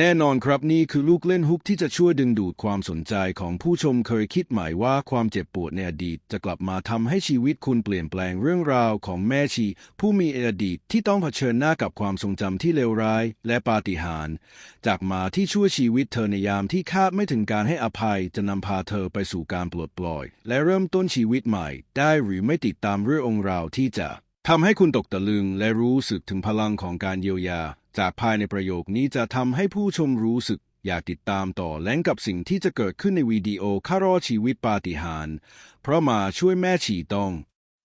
แน่นอนครับนี่คือลูกเล่นฮุกที่จะช่วยดึงดูดความสนใจของผู้ชมเคยคิดหมว่าความเจ็บปวดในอดีต จะกลับมาทำให้ชีวิตคุณเปลี่ยนแปลงเรื่องราวของแม่ชี ผู้มีอดีตที่ต้องเผชิญหน้ากับความทรงจำที่เลวร้าย และปาฏิหาริย์จากมาที่ช่วยชีวิตเธอในยามที่คาดไม่ถึงการให้อภัยจะนำพาเธอไปสู่การปลดปล่อย และเริ่มต้นชีวิตใหม่ ได้หรือไม่ติดตามเรื่ององคราวที่จะ ทำให้คุณตกตะลึงและรู้สึกถึงพลังของการเยียวยา จากภายในประโยคนี้จะทำให้ผู้ชมรู้สึกอยากติดตามต่อและกับสิ่งที่จะเกิดขึ้นในวิดีโอข้ารอดชีวิตปาฏิหาริย์เพราะมาช่วยแม่ฉีต้อง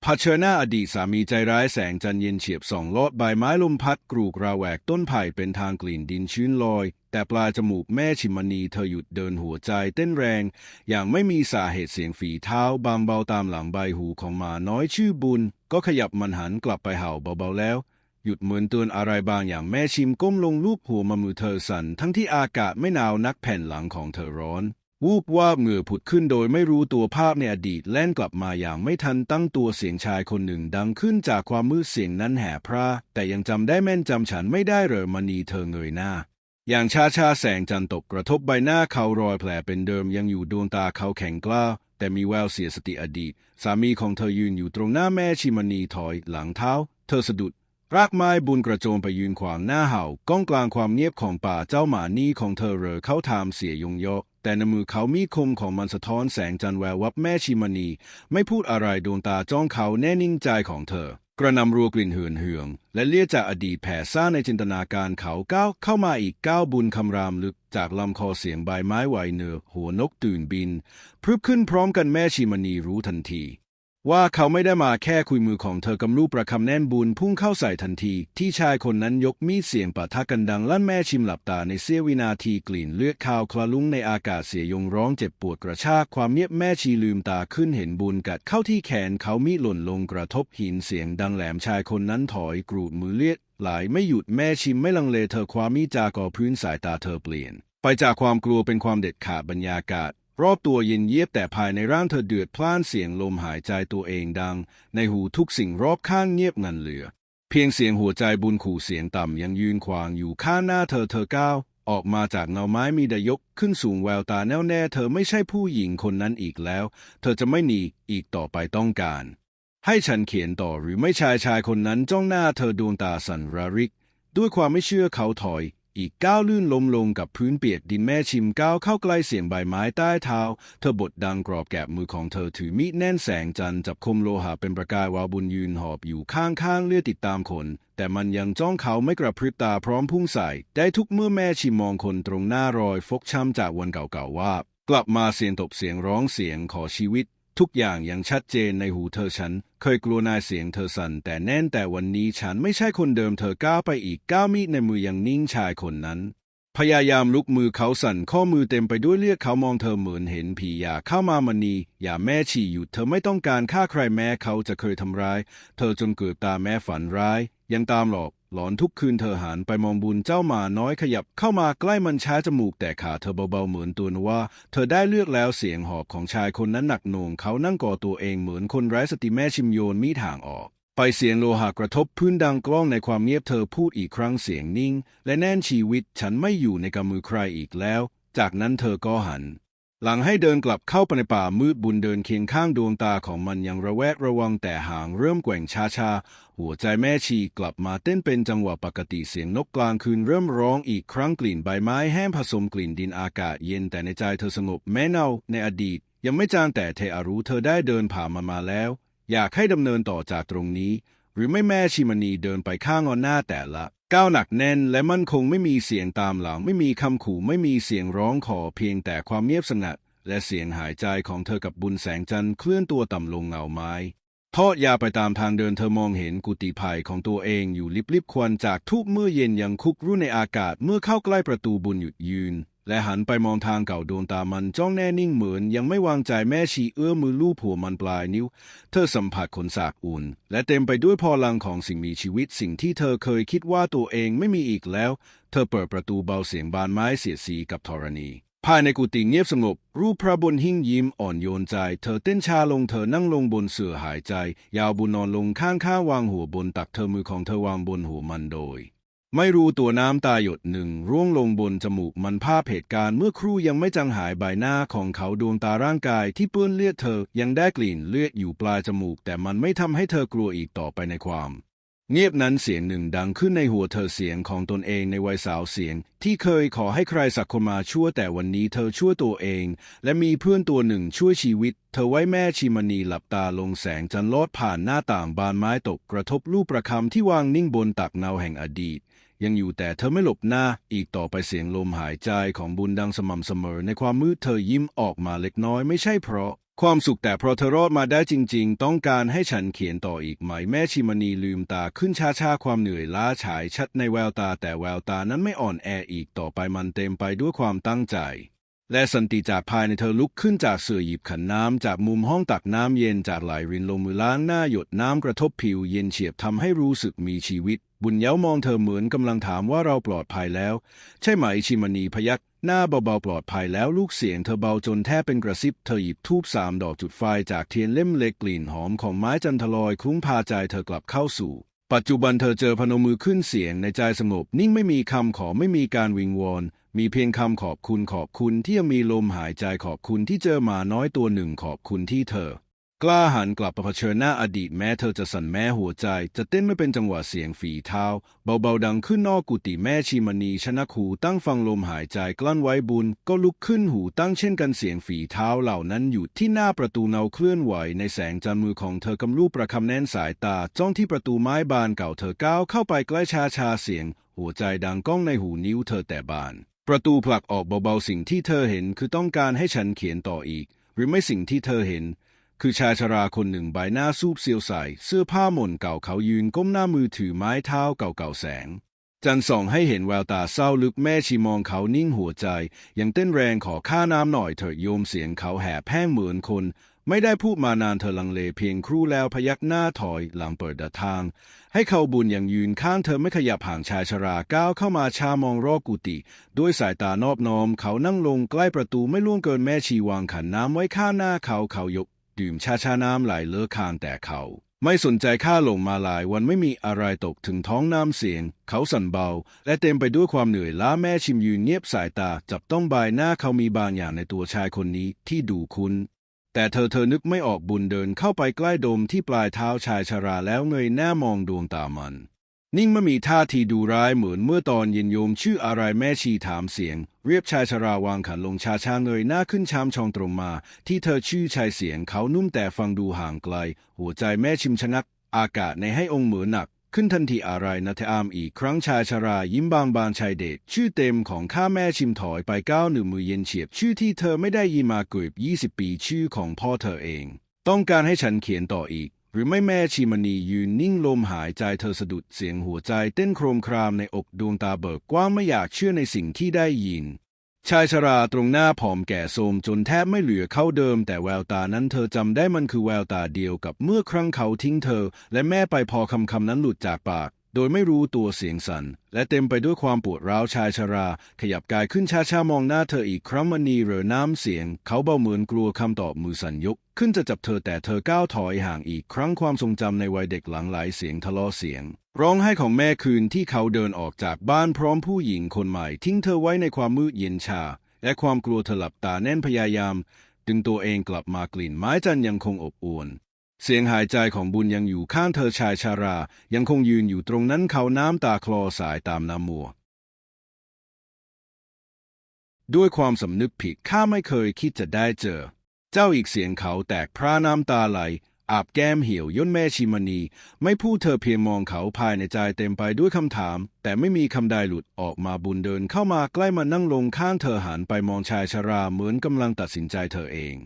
เผชิญหน้าอดีตสามีใจร้ายแสงจันเย็นเฉียบสองลอดใบไม้ลมพัดกรูกราแวกต้นไผ่เป็นทางกลิ่นดินชื้นลอย แต่ปลายจมูกแม่ชิมณีเธอหยุดเดินหัวใจเต้นแรง อย่างไม่มีสาเหตุเสียงฝีเท้าบางเบาตามหลังใบหูของหมาน้อยชื่อบุญ ก็ขยับมันหันกลับไปเห่าเบาๆแล้ว หยุดเหมือนเตือนอะไรบางอย่างแม่ชิมก้มลงลูบหัวมามือเธอสั่นทั้งที่อากาศไม่หนาวนักแผ่นหลังของเธอร้อน วูบว่าบเหงื่อผุดขึ้นโดยไม่รู้ตัวภาพในอดีตแล่นกลับมาอย่างไม่ทันตั้งตัวเสียงชายคนหนึ่งดังขึ้นจากความมืดเสียงนั้นแห่พร่าแต่ยังจำได้แม่นจำฉันไม่ได้เหรอมณีเธอเงยหน้าอย่างชาชาแสงจันทร์ตกกระทบใบหน้าเขารอยแผลเป็นเดิมยังอยู่ดวงตาเขาแข็งกล้า แต่มีแววเสียสติอดีต สามีของเธอยืนอยู่ตรงหน้าแม่ชิมณีถอยหลังเท้า เธอสะดุด รากไม้บุญกระโจมไปยืนขวางหน้าเห่าก้องกลางความเงียบของป่าเจ้าหมานี่ของเธอเรอเข้าทามเสียยงยก แต่ในมือเขามีคมของมันสะท้อนแสงจันแวววับแม่ชิมณี ไม่พูดอะไรดวงตาจ้องเขาแน่นิ่งใจของเธอ กระนำรัวกลิ่นเหือนเหือง และเลียจากอดีตแผ่ซ่านในจินตนาการเขาก้าวเข้ามาอีกก้าวบุญคำรามลึกจากลำคอเสียงใบไม้ไหวเนือหัวนกตื่นบินพรึบขึ้นพร้อมกันแม่ชีมณีรู้ทันที ว่าเขาไม่ได้มาแค่คุยมือของเธอกำลูประคำแน่นบุญพุ่งเข้าใส่ทันที ที่ชายคนนั้นยกมีดเสียงปะทะกันดังลั่นแม่ชิมหลับตาในเสี้ยววินาทีกลิ่นเลือดคาวคลาลุ้งในอากาศเสียยงร้องเจ็บปวดกระชากความเงียบแม่ชีลืมตาขึ้นเห็นบุญกัดเข้าที่แขนเขามีดหล่นลงกระทบหินเสียงดังแหลมชายคนนั้นถอยกรูดมือเลือดไหลไม่หยุดแม่ชิมไม่ลังเลเธอความมีดจากอพื้นสายตาเธอเปลี่ยน ไปจากความกลัวเป็นความเด็ดขาดบรรยากาศ รอบตัวเย็นเยียบแต่ภายในร่างเธอเดือดพล่านเสียงลมหายใจตัวเองดัง ในหูทุกสิ่งรอบข้างเงียบงันเหลือ เพียงเสียงหัวใจบุญขู่เสียงต่ำยังยืนขวางอยู่ข้างหน้าเธอเธอก้าวออกมาจากเงาไม้มีดยกขึ้นสูงแววตาแน่วแน่เธอไม่ใช่ผู้หญิงคนนั้นอีกแล้ว เธอจะไม่หนีอีกต่อไปต้องการ ให้ฉันเขียนต่อหรือไม่ชายชายคนนั้นจ้องหน้าเธอดวงตาสั่นระริก ด้วยความไม่เชื่อเขาถอย อีกก้าวลื่นล้มลงกับพื้นเปียกดินแม่ชิมก้าวเข้าใกล้เสียงใบไม้ใต้เท้า เธอบดดังกรอบแกบมือของเธอถือมีดแน่นแสงจันจับคมโลหะเป็นประกายวาวบุญยืนหอบอยู่ข้างๆเลือดติดตามคน แต่มันยังจ้องเขาไม่กระพริบตาพร้อมพุ่งใส่ ได้ทุกเมื่อแม่ชิมมองคนตรงหน้ารอยฟกช้ำจากวันเก่าๆว่า กลับมาเสียงตบเสียงร้องเสียงขอชีวิต ทุกอย่างยังชัดเจนในหูเธอฉัน เคยกลัวนายเสียงเธอสั่นแต่แน่นแต่วันนี้ฉันไม่ใช่คนเดิมเธอก้าวไปอีกก้าวมีดในมือยังนิ่งชายคนนั้น พยายามลุกมือเขาสั่นข้อมือเต็มไปด้วยเลือดเขามองเธอเหมือนเห็นผีอย่าเข้ามามณีอย่าแม่ฉี่หยุดเธอไม่ต้องการฆ่าใครแม้เขาจะเคยทำร้าย เธอจนเกิดตาแม้ฝันร้าย ยังตามหลอก หลอนทุกคืนเธอหันไปมองบุญเจ้าหมาน้อยขยับเข้ามาใกล้มันช้าจมูกแต่ขาเธอเบาๆเหมือนตัวนว่า เธอได้เลือกแล้วเสียงหอบของชายคนนั้นหนักหน่วงเขานั่งก่อตัวเองเหมือนคนไร้สติแม่ชิมโยนมีดห่างออก ไปเสียงโลหะกระทบพื้นดังกล้องในความเงียบเธอพูดอีกครั้งเสียงนิ่ง และแน่นชีวิตฉันไม่อยู่ในกำมือใครอีกแล้ว จากนั้นเธอก็หัน หลังให้เดินกลับเข้าไปในป่ามืดบุญเดินเคียงข้างดวงตาของมันยังระแวดระวังแต่หางเริ่มแกว่งช้าๆหัวใจแม่ชีกลับมาเต้นเป็นจังหวะปกติเสียงนกกลางคืนเริ่มร้องอีกครั้งกลิ่นใบไม้แห้งผสมกลิ่นดินอากาศเย็นแต่ในใจเธอสงบแม้เนาในอดีต ยังไม่จางแต่เทอรู้เธอได้เดินผ่านมามาแล้ว อยากให้ดำเนินต่อจากตรงนี้ หรือไม่แม่ชิมณีเดินไปข้างออนหน้าแต่ละ ก้าวหนักแน่นและมั่นคงไม่มีเสียงตามหลังไม่มีคำขู่ไม่มีเสียงร้องขอเพียงแต่ความเงียบสงัด และเสียงหายใจของเธอกับบุญแสงจันทร์เคลื่อนตัวต่ำลงเงาไม้ทอดยาวไปตามทางเดินเธอมองเห็นกุฏิภัยของตัวเองอยู่ลิบลิบควันจากทุบเมื่อเย็นยังคุกรุ่นในอากาศเมื่อเข้าใกล้ประตูบุญหยุดยืน และหันไปมองทางเก่าดวงตามันจ้องแน่นิ่งเหมือนยังไม่วางใจแม่ชีเอื้อมมือลูบหัวมันปลายนิ้ว เธอสัมผัสขนสากอุ่น และเต็มไปด้วยพลังของสิ่งมีชีวิตสิ่งที่เธอเคยคิดว่าตัวเองไม่มีอีกแล้ว เธอเปิดประตูเบาเสียงบานไม้เสียดสีกับธรณี ภายในกุฏิเงียบสงบ รูปพระบนหิ้งยิ้มอ่อนโยนใจ เธอเต้นชาลงเธอนั่งลงบนเสื่อหายใจ ยาวบุญนอนลงข้างข้าวางหัวบนตักเธอมือของเธอวางบนหัวมันโดย ไม่รู้ตัวน้ำตาหยดหนึ่งร่วงลงบนจมูกมันภาพเหตุการณ์เมื่อครู่ยังไม่จางหายใบหน้าของเขาดวงตาร่างกายที่เปื้อนเลือดเธอยังได้กลิ่นเลือดอยู่ปลายจมูก แต่มันไม่ทำให้เธอกลัวอีกต่อไปในความ เงียบนั้นเสียงหนึ่งดังขึ้นในหัวเธอเสียงของตนเองในวัยสาวเสียง ที่เคยขอให้ใครสักคนมาช่วยแต่วันนี้เธอช่วยตัวเอง และมีเพื่อนตัวหนึ่งช่วยชีวิต เธอไว้แม่ชิมณีหลับตาลงแสงจันทร์ลอดผ่านหน้าต่างบานไม้ตกกระทบลูกประคำที่วางนิ่งบนตักเนาแห่งอดีต ยังอยู่แต่เธอไม่หลบหน้า อีกต่อไปเสียงลมหายใจของบุญดังสม่ำเสมอ ในความมืดเธอยิ้มออกมาเล็กน้อยไม่ใช่เพราะ ความสุขแต่เพราะเธอรอดมาได้จริง ๆ ต้องการให้ฉันเขียนต่ออีกไหมแม่ชิมณีลืมตาขึ้นช้าๆความเหนื่อยล้าฉายชัดในแววตาแต่แววตานั้นไม่อ่อนแออีกต่อไปมันเต็มไปด้วยความตั้งใจและสันติจากภายในเธอลุกขึ้นจากเสื่อหยิบขันน้ำจากมุมห้องตักน้ำเย็นจากไหลรินลงมือล้างหน้าหยดน้ำกระทบผิวเย็นเฉียบทำให้รู้สึกมีชีวิต บุญเย้ามองเธอเหมือนกำลังถามว่าเราปลอดภัยแล้ว ใช่ไหมชิมณีพยักหน้าเบาๆปลอดภัยแล้วลูกเสียงเธอเบาจนแทบเป็นกระซิบเธอหยิบทูบสามดอกจุดไฟจากเทียนเล่มเล็กกลิ่นหอมของไม้จันทลอยคลุ้งพาใจเธอกลับเข้าสู่ ปัจจุบันเธอเจอพนมมือขึ้นเสียงในใจสงบนิ่งไม่มีคำขอไม่มีการวิงวอนมีเพียงคำขอบคุณขอบคุณที่ยังมีลมหายใจขอบคุณที่เจอหมาน้อยตัวหนึ่งขอบคุณที่เธอ กล้าหันกลับมาเผชิญหน้าอดีตแม้เธอจะสั่นแม้หัวใจ จะเต้นไม่เป็นจังหวะเสียงฝีเท้า เบาๆดังขึ้นนอกกุฏิแม่ชีมณีชนะคูตั้งฟังลมหายใจกลั้นไว้บุญ ก็ลุกขึ้นหูตั้งเช่นกันเสียงฝีเท้าเหล่านั้นอยู่ที่หน้าประตูเนาเคลื่อนไหวในแสงจันมือของเธอกำลูบประคำแน่นสายตา จ้องที่ประตูไม้บานเก่าเธอก้าวเข้าไปใกล้ชาชาเสียง หัวใจดังก้องในหูนิ้วเธอแต่บาน ประตูผลักออกเบาๆสิ่งที่เธอเห็นคือต้องการให้ฉันเขียนต่ออีก หรือไม่สิ่งที่เธอเห็น คือชายชราคนหนึ่งใบหน้าซูบเซียวใสเสื้อผ้าหม่นเก่าเขายืนก้มหน้ามือถือไม้เท้าเก่าๆแสง จันส่องให้เห็นแววตาเศร้าลึกแม่ชีมองเขานิ่งหัวใจ ยังเต้นแรงขอค่าน้ำหน่อยเถิดโยมเสียงเขาแหบแห้งเหมือนคน ไม่ได้พูดมานานเธอลังเลเพียงครู่แล้วพยักหน้าถอยหลังเปิดดทาง ให้เขาบุญอย่างยืนข้างเธอไม่ขยับห่างชายชราก้าวเข้ามาชามองรอบกุฏิด้วยสายตานอบน้อม เขานั่งลงใกล้ประตูไม่ล่วงเกินแม่ชีวางขันน้ำไว้ข้างหน้าเขาเขายก ดื่มชาชาน้ำไหลเลอะคางแต่เขา ไม่สนใจค่าลงมาหลายวันไม่มีอะไรตกถึงท้องน้ำเสียง เขาสั่นเบา และเต็มไปด้วยความเหนื่อยล้าแม่ชิมยืนเงียบสายตา จับต้องใบหน้าเขามีบางอย่างในตัวชายคนนี้ที่ดูคุ้นแต่เธอเธอนึกไม่ออกบุญเดินเข้าไปใกล้ดมที่ปลายเท้าชายชราแล้วเงยหน้ามองดวงตามัน นิ่งไม่มีท่าทีดูร้ายเหมือนเมื่อตอนเย็นโยมชื่ออะไรแม่ชีถามเสียง เรียบชายชราวางขันลงชาชาเงยหน้าขึ้นชามชองตรงมา ที่เธอชื่อชายเสียงเขานุ่มแต่ฟังดูห่างไกล หัวใจแม่ชิมชะงัก อากาศในให้องค์เหมือนหนัก ขึ้นทันทีอะไรนะเทอามอีกครั้งชายชรายิ้มบางบานชายเดชชื่อเต็มของข้าแม่ชิมถอยไปก้าวหนึ่งมือเย็นเฉียบชื่อที่เธอไม่ได้ยินมาเกือบยี่สิบปีชื่อของพ่อเธอเอง ต้องการให้ฉันเขียนต่ออีก หรือไม่แม่ชีมณียืนนิ่งลมหายใจเธอสะดุดเสียงหัวใจเต้นโครมครามในอกดวงตาเบิกกว้างไม่อยากเชื่อในสิ่งที่ได้ยิน ชายชราตรงหน้าผอมแก่โทรมจนแทบไม่เหลือเข้าเดิม แต่แววตานั้นเธอจำได้มันคือแววตาเดียวกับเมื่อครั้งเขาทิ้งเธอ และแม่ไปพอคำคำนั้นหลุดจากปาก โดยไม่รู้ตัวเสียงสัน่นและเต็มไปด้วยความปวดร้าวชายชรา ขยับกายขึ้นช้าๆมองหน้าเธออีกครั้งมณีเรอน้ำเสียง เขาเบาเหมือนกลัวคำตอบมือสั่นยก ขึ้นจะจับเธอแต่เธอก้าวถอยห่างอีกครั้งความทรงจำในวัยเด็กหลังไหลเสียงทะเลาะเสียง ร้องไห้ของแม่คืนที่เขาเดินออกจากบ้านพร้อมผู้หญิงคนใหม่ทิ้งเธอไว้ในความมืดเย็นชา และความกลัวเธอหลับตาแน่นพยายามดึงตัวเองกลับมากลิ่นไม้จันยังคงอบอวล เสียงหายใจของบุญยังอยู่ข้างเธอชายชารา ยังคงยืนอยู่ตรงนั้นเขาน้ำตาคลอสายตามน้ำมัว ด้วยความสำนึกผิดข้าไม่เคยคิดจะได้เจอ เจ้าอีกเสียงเขาแตกพระน้ำตาไหล อาบแก้มเหี่ยวย่นแม่ชิมณี ไม่พูดเธอเพียงมองเขาภายในใจเต็มไปด้วยคำถาม แต่ไม่มีคำใดหลุดออกมาบุญเดินเข้ามาใกล้มานั่งลงข้างเธอหันไปมองชายชราเหมือนกำลังตัดสินใจเธอเอง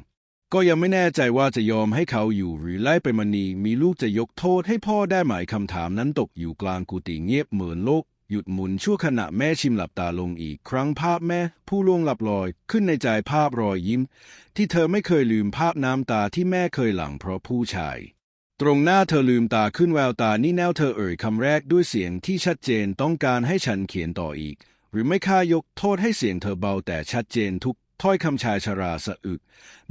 ก็ยังไม่แน่ใจว่าจะยอมให้เขาอยู่หรือไล่ไปมณีมีลูกจะยกโทษให้พ่อได้ไหมคำถามนั้นตกอยู่กลางกุฏิเงียบเหมือนโลก หยุดหมุนชั่วขณะแม่ชิมหลับตาลงอีกครั้งภาพแม่ ผู้ล่วงหลับลอยขึ้นในใจภาพรอยยิ้ม ที่เธอไม่เคยลืมภาพน้ำตาที่แม่เคยหลั่งเพราะผู้ชาย ตรงหน้าเธอลืมตาขึ้นแววตานี่แนวเธอเอ่ยคำแรกด้วยเสียงที่ชัดเจนต้องการให้ฉันเขียนต่ออีก หรือไม่ค่ายกโทษให้เสียงเธอเบาแต่ชัดเจนทุก ถ้อยคำชายชราสะอึก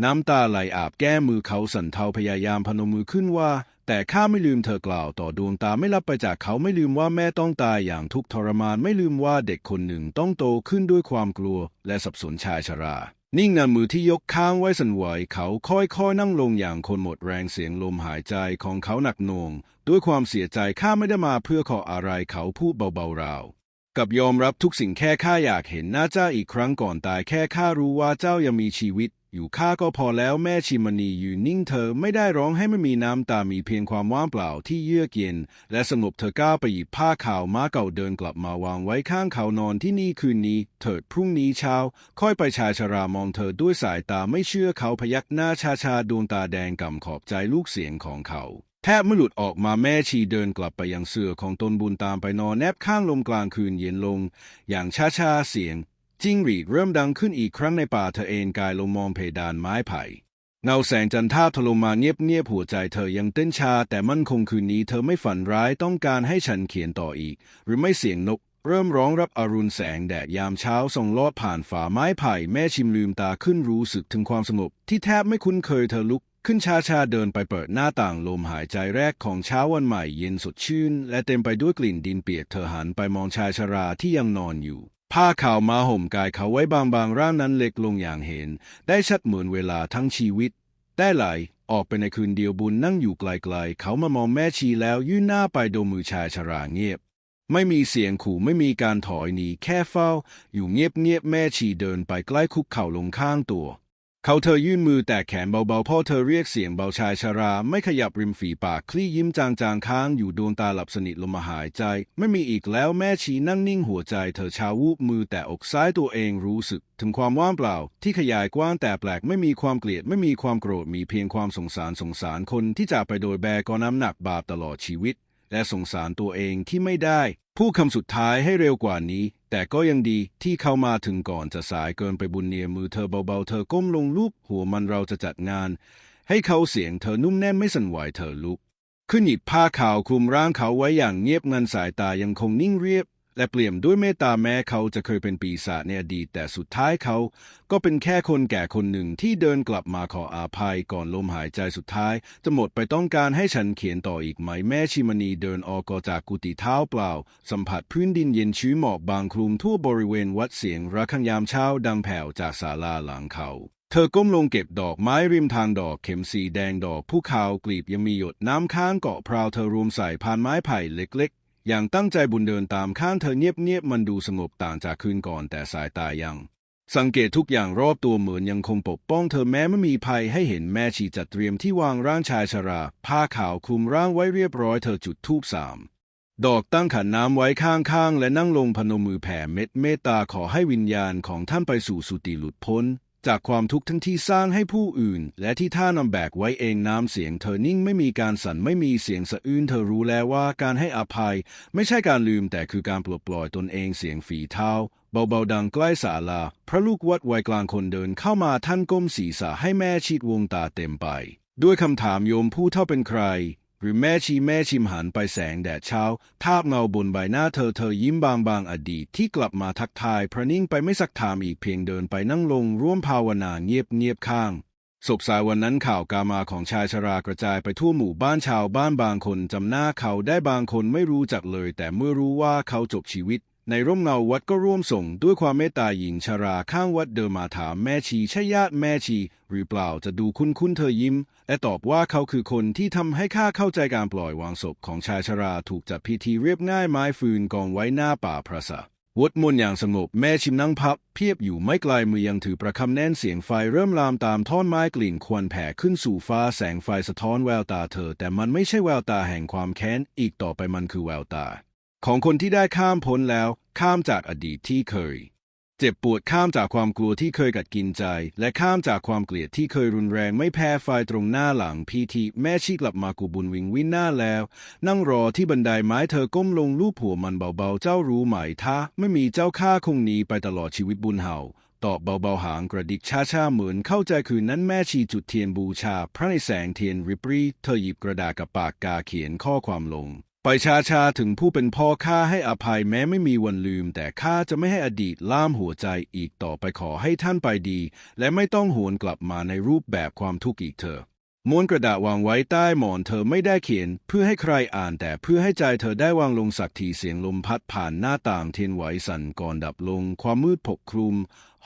น้ำตาไหลอาบแก้มือเขาสันเทาพยายามพนมมือขึ้นว่า แต่ข้าไม่ลืมเธอกล่าวต่อดวงตาไม่รับไปจากเขาไม่ลืมว่าแม่ต้องตายอย่างทุกทรมานไม่ลืมว่าเด็กคนหนึ่งต้องโตขึ้นด้วยความกลัว และสับสนชายชรา นิ่งนำมือที่ยกข้างไว้สันไหวเขาค่อยๆนั่งลงอย่างคนหมดแรงเสียงลมหายใจของเขาหนักหน่วง ด้วยความเสียใจข้าไม่ได้มาเพื่อขออะไรเขาพูดเบาๆราว กับยอมรับทุกสิ่งแค่ข้าอยากเห็นหน้าเจ้าอีกครั้งก่อนตายแค่ข้ารู้ว่าเจ้ายังมีชีวิต อยู่ข้าก็พอแล้วแม่ชิมณียืนนิ่งเธอไม่ได้ร้องให้ไม่มีน้ำตามีเพียงความว่างเปล่าที่เยือกเย็น และสงบเธอก้าวไปหยิบผ้าขาวม้าเก่าเดินกลับมาวางไว้ข้างเขานอนที่นี่คืนนี้ เถิดพรุ่งนี้เช้า ค่อยไปชายชรามองเธอด้วยสายตาไม่เชื่อเขาพยักหน้าชาชาดวงตาแดงกำขอบใจลูกเสียงของเขา แทบไม่หลุดออกมาแม่ชีเดินกลับไปยังเสื่อของตนบุญตามไปนอนแนบข้างลมกลางคืนเย็นลง อย่างช้าๆเสียง จิ้งหรีดเริ่มดังขึ้นอีกครั้งในป่าเธอเอนกายลงมองเพดานไม้ไผ่เงาแสงจันทราถล่มมาเงียบๆหัวใจเธอยังเต้นชา แต่มั่นคงคืนนี้เธอไม่ฝันร้ายต้องการให้ฉันเขียนต่ออีก หรือไม่เสียงนก เริ่มร้องรับอรุณแสงแดดยามเช้าส่องลอดผ่านฝาไม้ไผ่แม่ชิมลืมตาขึ้นรู้สึกถึงความสงบที่แทบไม่คุ้นเคยเธอลุก ขึ้นช้าชาเดินไปเปิดหน้าต่างลมหายใจแรกของเช้าวันใหม่เย็นสดชื่น และเต็มไปด้วยกลิ่นดินเปียกเธอหันไปมองชายชราที่ยังนอนอยู่ ผ้าขาวมาห่มกายเขาไว้บางๆร่างนั้นเล็กลงอย่างเห็น ได้ชัดเหมือนเวลาทั้งชีวิต ได้ไหลออกไปในคืนเดียวบุญนั่งอยู่ไกลๆ เขามามองแม่ชีแล้วยื่นหน้าไปดมมือชายชราเงียบ ไม่มีเสียงขู่ไม่มีการถอยหนีแค่เฝ้า อยู่เงียบๆแม่ชีเดินไปใกล้คุกเข่าลงข้างตัว เขาเธอยื่นมือแตะแขนเบาๆ พ่อเธอเรียกเสียงเบาชายชรา ไม่ขยับริมฝีปาก คลี่ยิ้มจางๆ ค้างอยู่ดวงตาหลับสนิทลมหายใจ ไม่มีอีกแล้วแม่ชีนั่งนิ่งหัวใจ เธอชาวูบมือแตะอกซ้ายตัวเองรู้สึก ถึงความว่างเปล่า ที่ขยายกว้างแต่แปลกไม่มีความเกลียดไม่มีความโกรธมีเพียงความสงสารสงสารคนที่จากไปโดยแบกก็น้ำหนักบาปตลอดชีวิต และสงสารตัวเองที่ไม่ได้พูดคำสุดท้ายให้เร็วกว่านี้ แต่ก็ยังดีที่เขามาถึงก่อนจะสายเกินไปบุญเนียมือเธอเบาๆ เธอก้มลงลูบหัวมันเราจะจัดงาน ให้เขาเสียงเธอนุ่มแน่นไม่สั่นไหวเธอลุก ขึ้นหยิบผ้าขาวคลุมร่างเขาไว้อย่างเงียบงันสายตายังคงนิ่งเรียบ และเปลี่ยมด้วยเมตตาแม้เขาจะเคยเป็นปีศาจในอดีตแต่สุดท้ายเขา ก็เป็นแค่คนแก่คนหนึ่งที่เดินกลับมาขออาภัยก่อนลมหายใจสุดท้าย จะหมดไปต้องการให้ฉันเขียนต่ออีกไหมแม่ชิมณีเดินออกจากกุฏิเท้าเปล่า สัมผัสพื้นดินเย็นชื้นหมอกบางคลุมทั่วบริเวณวัดเสียงระฆังยามเช้าดังแผ่วจากศาลาหลังเขาเธอก้มลงเก็บดอกไม้ริมทางดอกเข็มสีแดงดอกผู้ขาวกลีบยังมีหยดน้ำค้างเกาะพราวเธอรวมใส่พานไม้ไผ่เล็กๆ อย่างตั้งใจบุญเดินตามข้างเธอเงียบๆมันดูสงบต่างจากคืนก่อนแต่สายตายัง สังเกตทุกอย่างรอบตัวเหมือนยังคงปกป้องเธอแม้ไม่มีภัยให้เห็นแม่ชีจัดเตรียมที่วางร่างชายชรา ผ้าขาวคลุมร่างไว้เรียบร้อยเธอจุดธูปสามดอกตั้งขันน้ำไว้ข้างๆ และนั่งลงพนมมือแผ่เม็ดเมตตาขอให้วิญญาณของท่านไปสู่สุติหลุดพ้น จากความทุกข์ทั้งที่สร้างให้ผู้อื่น และที่ท่านำแบกไว้เองน้ำเสียงเธอนิ่งไม่มีการสั่นไม่มีเสียงสะอื้นเธอรู้แล้วว่าการให้อภัย ไม่ใช่การลืมแต่คือการปลดปล่อยตนเองเสียงฝีเท้า เบาๆดังใกล้ศาลา พระลูกวัดวัยกลางคนเดินเข้ามาท่านก้มศีรษะให้แม่ชิดวงตาเต็มไป ด้วยคำถามโยมผู้เท่าเป็นใคร หรือแม่ชีแม่ชิมหันไปแสงแดดเช้าทาพเงาบนใบหน้าเธอเธอยิ้มบางบางๆอดีตที่กลับมาทักทาย พระนิ่งไปไม่สักถามอีกเพียงเดินไปนั่งลงร่วมภาวนาเงียบเงียบๆข้างศพสายวันนั้นข่าวกามาของชายชรากระจายไปทั่วหมู่บ้านชาวบ้านบางคนจำหน้าเขาได้บางคนไม่รู้จักเลย แต่เมื่อรู้ว่าเขาจบชีวิต ในร่มเงาวัดก็ร่วมส่งด้วยความเมตตาหญิงชราข้างวัดเดินมาถามแม่ชีใช่ญาติแม่ชี หรือเปล่าจะดูคุ้นคุ้นเธอยิ้ม และตอบว่าเขาคือคนที่ทำให้ข้าเข้าใจการปล่อยวางศพของชายชราถูกจัดพิธีเรียบง่ายไม้ฟืนกองไว้หน้าป่าพระสะวดมนต์อย่างสงบแม่ชิมนั่งพับ เพียบอยู่ไม่ไกลมือยังถือประคำแน่นเสียงไฟเริ่มลามตามท่อนไม้กลิ่นควันแผ่ขึ้นสู่ฟ้าแสงไฟสะท้อนแววตาเธอ แต่มันไม่ใช่แววตาแห่งความแค้นอีกต่อไปมันคือแววตา ของคนที่ได้ข้ามพ้นแล้วข้ามจากอดีตที่เคย เจ็บปวดข้ามจากความกลัวที่เคยกัดกินใจ และข้ามจากความเกลียดที่เคยรุนแรงไม่แพ้ไฟตรงหน้าหลังพีทีแม่ชีกลับมากูบุญวิงวินหน้าแล้ว นั่งรอที่บันไดไม้เธอก้มลงลูบหัวมันเบาๆ เจ้ารู้ไหมท่าไม่มีเจ้าข้าคงหนีไปตลอดชีวิตบุญเห่าตอบเบาๆหางกระดิกช้าๆเหมือนเข้าใจคืนนั้นแม่ชีจุดเทียนบูชา พระในแสงเทียนริบรีเธอหยิบกระดาษกับปากกาเขียนข้อความลง ไปชาชาถึงผู้เป็นพ่อข้าให้อภัยแม้ไม่มีวันลืม แต่ข้าจะไม่ให้อดีตล่ามหัวใจอีกต่อไปขอให้ท่านไปดี และไม่ต้องหวนกลับมาในรูปแบบความทุกข์อีกเถอะม้วนกระดาษวางไว้ใต้หมอนเธอไม่ได้เขียน เพื่อให้ใครอ่านแต่เพื่อให้ใจเธอได้วางลงสักทีเสียงลมพัดผ่านหน้าต่างเทียนไหวสั่นก่อนดับลง ความมืดปกคลุม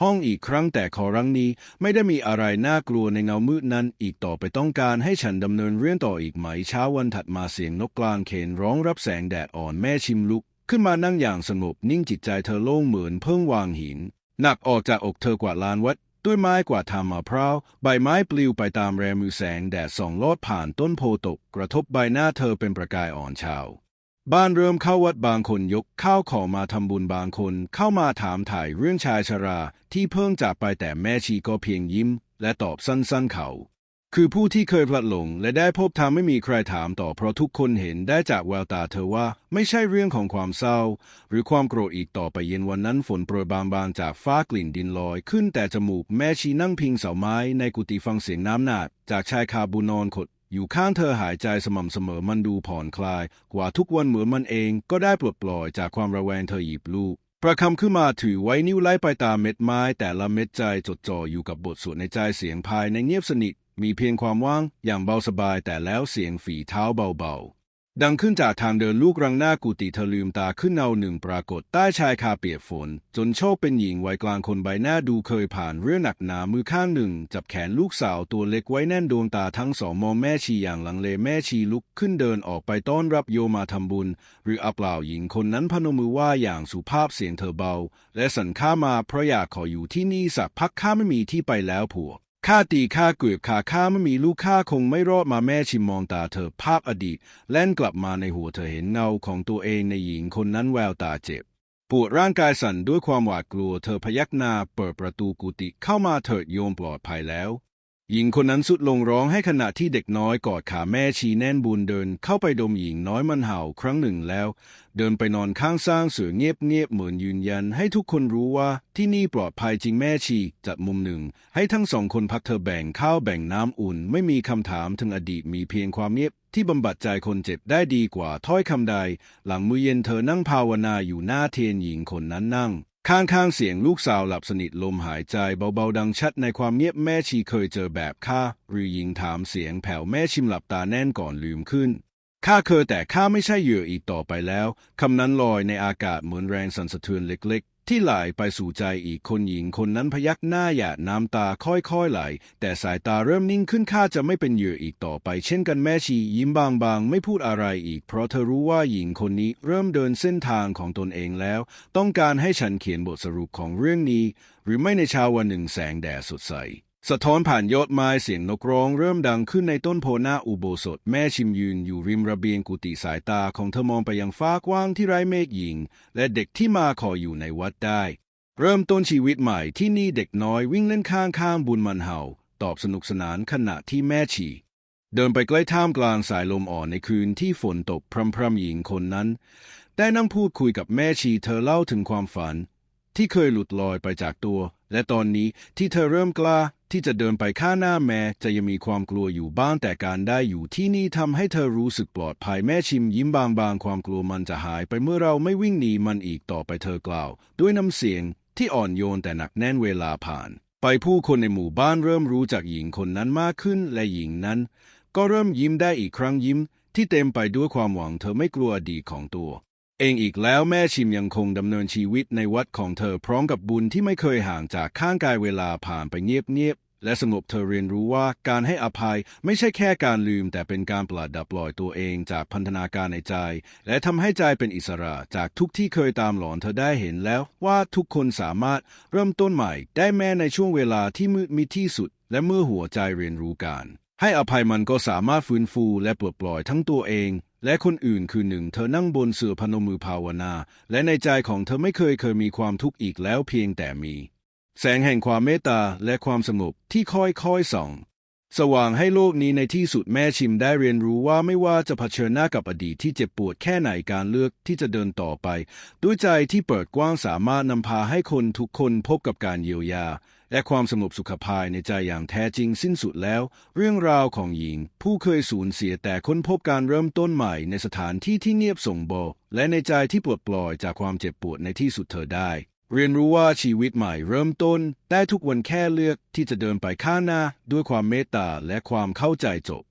ห้องอีกครั้งแต่ขอรังนี้ไม่ได้มีอะไรน่ากลัวในเงามืดนั้นอีกต่อไปต้องการให้ฉันดำเนินเรื่องต่ออีกไหมเช้าวันถัดมาเสียงนกกลางเขนร้องรับแสงแดดอ่อนแม่ชิมลุก ขึ้นมานั่งอย่างสงบนิ่งจิตใจเธอโล่งเหมือนเพิ่งวางหิน หนักออกจากอกเธอกว่าลานวัดด้วยไม้กว่าทำมะพร้าวใบไม้ปลิวไปตามแรงมือแสงแดดส่องลอดผ่านต้นโพตก กระทบใบหน้าเธอเป็นประกายอ่อนเช้า บ้านเริ่มเข้าวัดบางคนยกข้าวของมาทำบุญบางคน เข้ามาถามถ่ายเรื่องชายชรา ที่เพิ่งจากไปแต่แม่ชีก็เพียงยิ้ม และตอบสั้นๆเขา คือผู้ที่เคยพลัดหลง และได้พบทางไม่มีใครถามต่อเพราะทุกคนเห็นได้จากแววตาเธอว่าไม่ใช่เรื่องของความเศร้า หรือความโกรธอีกต่อไปเย็นวันนั้นฝนโปรยบางๆจากฟ้ากลิ่นดินลอยขึ้นแต่จมูกแม่ชีนั่งพิงเสาไม้ในกุฏิฟังเสียงน้ำหนาดจากชายคาบูนอนขด อยู่ข้างเธอหายใจสม่ำเสมอมันดูผ่อนคลาย กว่าทุกวันเหมือนมันเองก็ได้ปลดปล่อยจากความระแวงเธอหยิบลูกประคำขึ้นมาถือไว้นิ้วไล่ไปตามเม็ดไม้ แต่ละเม็ดใจจดจ่ออยู่กับบทสวดในใจเสียงภายในเงียบสนิท มีเพียงความว่างอย่างเบาสบายแต่แล้วเสียงฝีเท้าเบาๆ ดังขึ้นจากทางเดินลูกรังหน้ากุฏิเธอลืมตาขึ้นเงาหนึ่งปรากฏใต้ชายคาเปียกฝน จนโชคเป็นหญิงวัยกลางคนใบหน้าดูเคยผ่านเรื่องหนักหนามือข้างหนึ่ง จับแขนลูกสาวตัวเล็กไว้แน่นดวงตาทั้งสองมองแม่ชีอย่างลังเลแม่ชีลุกขึ้นเดินออกไปต้อนรับโยมาทำบุญ หรืออับเปล่าหญิงคนนั้นพนมมือว่าอย่างสุภาพเสียงเธอเบา และสันข้ามาเพราะอยากขออยู่ที่นี่สักพักข้าไม่มีที่ไปแล้วผัว ข้าตีข้าเกลียบข้าข้าไม่มีลูกข้าคงไม่รอดมาแม่ชิมมองตาเธอภาพอดีตแล่นกลับมาในหัวเธอเห็นเงาของตัวเองในหญิงคนนั้นแววตาเจ็บปวดร่างกายสั่นด้วยความหวาดกลัวเธอพยักหน้าเปิดประตูกุฏิเข้ามาเถิดโยมปลอดภัยแล้ว หญิงคนนั้นสุดลงร้องให้ขณะที่เด็กน้อยกอดขาแม่ชีแน่นบุญเดิน เข้าไปดมหญิงน้อยมันเห่าครั้งหนึ่งแล้ว เดินไปนอนข้างสร้างเสือเงียบเงียบเหมือนยืนยัน ให้ทุกคนรู้ว่าที่นี่ปลอดภัยจริงแม่ชีจัดมุมหนึ่ง ให้ทั้งสองคนพักเธอแบ่งข้าวแบ่งน้ำอุ่น ไม่มีคำถามถึงอดีตมีเพียงความเงียบที่บำบัดใจคนเจ็บได้ดีกว่าถ้อยคำใด หลังมือเย็นเธอนั่งภาวนาอยู่หน้าเทียนหญิงคนนั้นนั่ง ข้างๆเสียงลูกสาวหลับสนิทลมหายใจเบาๆดังชัดในความเงียบแม่ชีเคยเจอแบบข้าหรือยิงถามเสียงแผ่วแม่ชิมหลับตาแน่นก่อนลืมขึ้นข้าเคยแต่ข้าไม่ใช่เหยื่ออีกต่อไปแล้ว คำนั้นลอยในอากาศเหมือนแรงสั่นสะเทือนเล็กๆ ที่ไหลไปสู่ใจอีกคนหญิงคนนั้นพยักหน้าหยาดน้ำตาค่อยๆไหล แต่สายตาเริ่มนิ่งขึ้นข้าจะไม่เป็นเหยื่ออีกต่อไป เช่นกันแม่ชียิ้มบางๆ ไม่พูดอะไรอีก เพราะเธอรู้ว่าหญิงคนนี้เริ่มเดินเส้นทางของตนเองแล้ว ต้องการให้ฉันเขียนบทสรุปของเรื่องนี้ หรือไม่ในเช้าวันหนึ่งแสงแดดสดใส สะท้อนผ่านยอดไม้เสียงนกร้องเริ่มดังขึ้นในต้นโพหน้าอุโบสถ แม่ชิมยืนอยู่ริมระเบียงกุฏิสายตาของเธอมองไปยังฟ้ากว้างที่ไร้เมฆหญิง และเด็กที่มาขออยู่ในวัดได้ เริ่มต้นชีวิตใหม่ที่นี่เด็กน้อยวิ่งเล่นข้างข้างบุญมันเห่า ตอบสนุกสนานขณะที่แม่ฉีเดินไปใกล้ท่ามกลางสายลมอ่อนในคืนที่ฝนตกพรำๆหญิงคนนั้น ได้นั่งพูดคุยกับแม่ชีเธอเล่าถึงความฝัน ที่เคยหลุดลอยไปจากตัว และตอนนี้ที่เธอเริ่มกล้าที่จะเดินไปข้างหน้าแม้จะยังมีความกลัวอยู่บ้างแต่การได้อยู่ที่นี่ทำให้เธอรู้สึกปลอดภัยแม่ชิมยิ้มบางๆ ความกลัวมันจะหายไปเมื่อเราไม่วิ่งหนีมันอีกต่อไปเธอกล่าว ด้วยน้ำเสียงที่อ่อนโยนแต่หนักแน่นเวลาผ่าน ไปผู้คนในหมู่บ้านเริ่มรู้จักหญิงคนนั้นมากขึ้นและหญิงนั้น ก็เริ่มยิ้มได้อีกครั้งยิ้มที่เต็มไปด้วยความหวังเธอไม่กลัวอดีตของตัว เองอีกแล้วแม่ชิมยังคงดำเนินชีวิตในวัดของเธอพร้อมกับบุญที่ไม่เคยห่างจากข้างกายเวลาผ่านไปเงียบๆและสงบเธอเรียนรู้ว่าการให้อภัยไม่ใช่แค่การลืม แต่เป็นการปลดดับปล่อยตัวเองจากพันธนาการในใจ และทำให้ใจเป็นอิสระจากทุกที่เคยตามหลอนเธอได้เห็นแล้วว่าทุกคนสามารถเริ่มต้นใหม่ ได้แม้ในช่วงเวลาที่มืดมิดที่สุด และเมื่อหัวใจเรียนรู้การให้อภัยมันก็สามารถฟื้นฟูและปลดปล่อยทั้งตัวเอง และคนอื่นคือหนึ่งเธอนั่งบนเสื่อพนมมือภาวนา และในใจของเธอไม่เคยเคยมีความทุกข์อีกแล้วเพียงแต่มี แสงแห่งความเมตตาและความสงบที่ค่อยๆส่อง สว่างให้โลกนี้ในที่สุดแม่ชิมได้เรียนรู้ว่าไม่ว่าจะเผชิญหน้ากับอดีตที่เจ็บปวดแค่ไหนการเลือกที่จะเดินต่อไป ด้วยใจที่เปิดกว้างสามารถนำพาให้คนทุกคนพบกับการเยียวยา และความสงบสุขภายในใจอย่างแท้จริงสิ้นสุดแล้ว เรื่องราวของหญิง ผู้เคยสูญเสียแต่ค้นพบการเริ่มต้นใหม่ในสถานที่ที่เงียบสงบและในใจที่ปลดปล่อยจากความเจ็บปวดในที่สุดเธอได้ เรียนรู้ว่าชีวิตใหม่เริ่มต้นได้ทุกวันแค่เลือกที่จะเดินไปข้างหน้าด้วยความเมตตาและความเข้าใจจบ